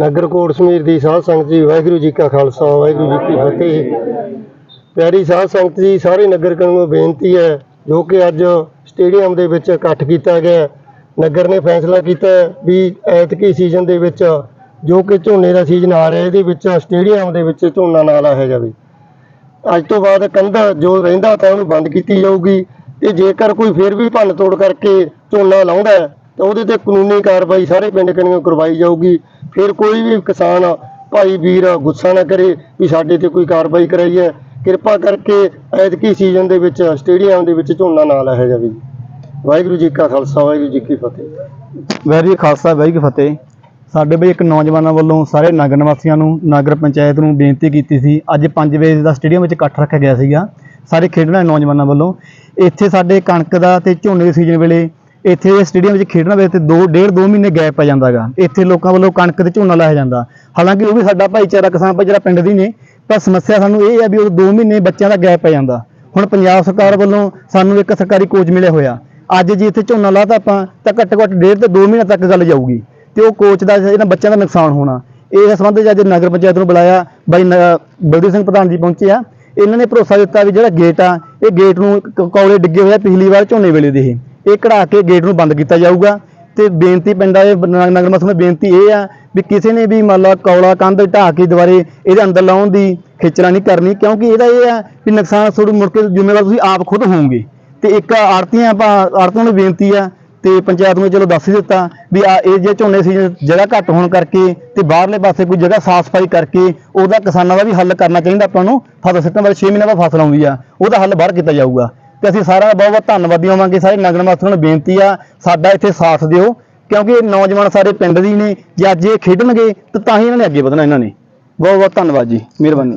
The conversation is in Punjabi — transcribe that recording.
ਨਗਰ ਕੋਟ ਸਮੀਰ ਦੀ ਸਾਧ ਸੰਗਤ ਜੀ, ਵਾਹਿਗੁਰੂ ਜੀ ਕਾ ਖਾਲਸਾ, ਵਾਹਿਗੁਰੂ ਜੀ ਕੀ ਫਤਿਹ। ਪਿਆਰੀ ਸਾਧ ਸੰਗਤ ਜੀ, ਸਾਰੇ ਨਗਰ ਕਣ ਨੂੰ ਬੇਨਤੀ ਹੈ, ਜੋ ਕਿ ਅੱਜ ਸਟੇਡੀਅਮ ਦੇ ਵਿੱਚ ਇਕੱਠ ਕੀਤਾ ਗਿਆ ਨਗਰ ਨੇ ਫੈਸਲਾ ਕੀਤਾ ਵੀ ਐਤਕੀ ਸੀਜ਼ਨ ਦੇ ਵਿੱਚ, ਜੋ ਕਿ ਝੋਨੇ ਦਾ ਸੀਜ਼ਨ ਆ ਰਿਹਾ, ਇਹਦੇ ਵਿੱਚ ਸਟੇਡੀਅਮ ਦੇ ਵਿੱਚ ਝੋਨਾ ਨਾ ਲਾਇਆ ਜਾਵੇ। ਅੱਜ ਤੋਂ ਬਾਅਦ ਕੰਧ ਜੋ ਰਹਿੰਦਾ ਤਾਂ ਉਹਨੂੰ ਬੰਦ ਕੀਤੀ ਜਾਊਗੀ, ਤੇ ਜੇਕਰ ਕੋਈ ਫਿਰ ਵੀ ਭੰਨ ਤੋੜ ਕਰਕੇ ਝੋਨਾ ਲਾਉਂਦਾ ਹੈ ਤਾਂ ਉਹਦੇ ਤੇ ਕਾਨੂੰਨੀ ਕਾਰਵਾਈ ਸਾਰੇ ਪਿੰਡ ਕਣੀਆਂ ਕਰਵਾਈ ਜਾਊਗੀ। ਫਿਰ ਕੋਈ ਵੀ ਕਿਸਾਨ ਭਾਈ ਵੀਰ ਗੁੱਸਾ ਨਾ ਕਰੇ ਵੀ ਸਾਡੇ ਤੇ ਕੋਈ ਕਾਰਵਾਈ ਕਰਾਈ ਹੈ। ਕਿਰਪਾ ਕਰਕੇ ਐਤਕੀ ਸੀਜ਼ਨ ਦੇ ਵਿੱਚ ਸਟੇਡੀਅਮ ਦੇ ਵਿੱਚ ਝੋਨਾ ਨਾ ਲਾਇਆ ਜਾਵੇ ਜੀ। ਵਾਹਿਗੁਰੂ ਜੀ ਕਾ ਖਾਲਸਾ, ਵਾਹਿਗੁਰੂ ਜੀ ਕੀ ਫਤਿਹ। ਵਾਹਿਗੁਰੂ ਖਾਲਸਾ, ਵਾਹਿਗੁਰੂ ਫਤਿਹ। ਸਾਡੇ ਬਈ ਇੱਕ ਨੌਜਵਾਨਾਂ ਵੱਲੋਂ ਸਾਰੇ ਨਗਰ ਨਿਵਾਸੀਆਂ ਨੂੰ, ਨਗਰ ਪੰਚਾਇਤ ਨੂੰ ਬੇਨਤੀ ਕੀਤੀ ਸੀ। ਅੱਜ 5 ਵਜੇ ਦਾ ਸਟੇਡੀਅਮ ਵਿੱਚ ਇਕੱਠ ਰੱਖਿਆ ਗਿਆ ਸੀਗਾ। ਸਾਰੇ ਖੇਡਣ ਵਾਲੇ ਨੌਜਵਾਨਾਂ ਵੱਲੋਂ। ਇੱਥੇ ਸਾਡੇ ਕਣਕ ਦਾ ਤੇ ਝੋਨੇ ਦੇ ਸੀਜ਼ਨ ਵੇਲੇ ਇੱਥੇ ਸਟੇਡੀਅਮ ਵਿੱਚ ਖੇਡਣ ਵੇਲੇ ਤੇ 2 ਡੇਢ 2 ਮਹੀਨੇ ਗੈਪ ਪੈ ਜਾਂਦਾਗਾ। ਇੱਥੇ ਲੋਕਾਂ ਵੱਲੋਂ ਕਣਕ ਤੇ ਝੋਨਾ ਲਾਇਆ ਜਾਂਦਾ। ਹਾਲਾਂਕਿ ਉਹ ਵੀ ਸਾਡਾ ਭਾਈਚਾਰਾ, ਕਿਸਾਨ ਭਾਈ ਜਿਹੜਾ ਪਿੰਡ ਦੀ ਨੇ, ਪਰ ਸਮੱਸਿਆ ਸਾਨੂੰ ਇਹ ਹੈ ਵੀ ਉਹ 2 ਮਹੀਨੇ ਬੱਚਿਆਂ ਦਾ ਗੈਪ ਪੈ ਜਾਂਦਾ। ਹੁਣ ਪੰਜਾਬ ਸਰਕਾਰ ਵੱਲੋਂ ਸਾਨੂੰ ਇੱਕ ਸਰਕਾਰੀ ਕੋਚ ਮਿਲਿਆ ਹੋਇਆ। ਅੱਜ ਜੇ ਇੱਥੇ ਝੋਨਾ ਲਾਤਾ ਆਪਾਂ, ਤਾਂ ਘੱਟੋ ਘੱਟ ਡੇਢ ਤੋਂ 2 ਮਹੀਨੇ ਤੱਕ ਗੱਲ ਜਾਊਗੀ। ਤੇ ਉਹ ਕੋਚ ਦਾ ਇਹਨਾਂ ਬੱਚਿਆਂ ਦਾ ਨੁਕਸਾਨ ਹੋਣਾ। ਇਸ ਸੰਬੰਧ ਵਿੱਚ ਅੱਜ ਨਗਰ ਪੰਚਾਇਤ ਨੂੰ ਬੁਲਾਇਆ, ਬਾਈ ਨ- ਬਲਦੀਪ ਸਿੰਘ ਪ੍ਰਧਾਨ ਜੀ ਪਹੁੰਚੇ ਆ। ਇਹਨਾਂ ਨੇ ਭਰੋਸਾ ਦਿੱਤਾ ਵੀ ਜਿਹੜਾ ਗੇਟ ਆ, ਇਹ ਗੇਟ ਨੂੰ ਕ- ਕੌਲੇ ਡਿੱਗੇ ਹੋਏ ਆ, ਪਿਛਲੀ ਵਾਰ ਝੋਨੇ ਵੇਲੇ ਦੇ ਇਹ। ਇਹ ਕਢਾ ਕੇ ਗੇਟ ਨੂੰ ਬੰਦ ਕੀਤਾ ਜਾਊਗਾ। ਤੇ ਬੇਨਤੀ ਪਿੰਡਾਂ ਦੇ ਨ- ਨਗਰ ਮਸਲ ਨੂੰ ਬੇਨਤੀ ਇਹ ਆ ਵੀ ਕਿਸੇ ਨੇ ਵੀ ਮੰਨ ਲਾ ਕੌਲਾ ਕੰਧ ਢਾਹ ਕੇ ਦੁਬਾਰੇ ਇਹਦੇ ਅੰਦਰ ਲਾਉਣ ਦੀ ਖੇਚਲਾ ਨਹੀਂ ਕਰਨੀ, ਕਿਉਂਕਿ ਇਹਦਾ ਇਹ ਆ ਵੀ ਨੁਕਸਾਨ ਤੁਹਾਨੂੰ ਮੁੜ ਕੇ ਜ਼ਿੰਮੇਵਾਰ ਤੁਸੀਂ ਆਪ ਖੁਦ ਹੋਵੋਗੇ। ਤੇ ਇੱਕ ਆੜਤੀਆਂ ਆਪਾਂ, ਆੜਤੀਆਂ ਨੂੰ ਬੇਨਤੀ ਆ, ਤੇ ਪੰਚਾਇਤ ਨੂੰ ਚਲੋ ਦੱਸ ਹੀ ਦਿੱਤਾ ਵੀ ਆ ਇਹ ਜੇ ਝੋਨੇ ਸੀ ਜਗ੍ਹਾ ਘੱਟ ਹੋਣ ਕਰਕੇ ਤੇ ਬਾਹਰਲੇ ਪਾਸੇ ਕੋਈ ਜਗ੍ਹਾ ਸਾਫ਼ ਸਫ਼ਾਈ ਕਰਕੇ ਉਹਦਾ ਕਿਸਾਨਾਂ ਦਾ ਵੀ ਹੱਲ ਕਰਨਾ ਚਾਹੀਦਾ ਆਪਾਂ ਨੂੰ। ਫਸਲ ਸਿੱਟਣ ਵਾਲੇ 6 ਮਹੀਨੇ ਬਾਅਦ ਫਸਲ ਆਉਂਦੀ ਆ, ਉਹਦਾ ਹੱਲ ਬਾਹਰ ਕੀਤਾ ਜਾਊਗਾ। ਤੇ ਅਸੀਂ ਸਾਰਿਆਂ ਦਾ ਬਹੁਤ ਬਹੁਤ ਧੰਨਵਾਦੀ ਹੋਵਾਂਗੇ। ਸਾਰੇ ਨਗਰ ਵਾਸੀਆਂ ਨੂੰ ਬੇਨਤੀ ਆ ਸਾਡਾ ਇੱਥੇ ਸਾਥ ਦਿਓ ਕਿਉਂਕਿ ਇਹ ਨੌਜਵਾਨ ਸਾਰੇ ਪਿੰਡ ਦੀ ਨੇ ਜੇ ਅੱਜ ਇਹ ਖੇਡਣਗੇ ਤਾਂ ਤਾਂ ਹੀ ਇਹਨਾਂ ਨੇ ਅੱਗੇ ਵਧਣਾ ਇਹਨਾਂ ਨੇ। ਬਹੁਤ ਬਹੁਤ ਧੰਨਵਾਦ ਜੀ ਮਿਹਰਬਾਨੀ।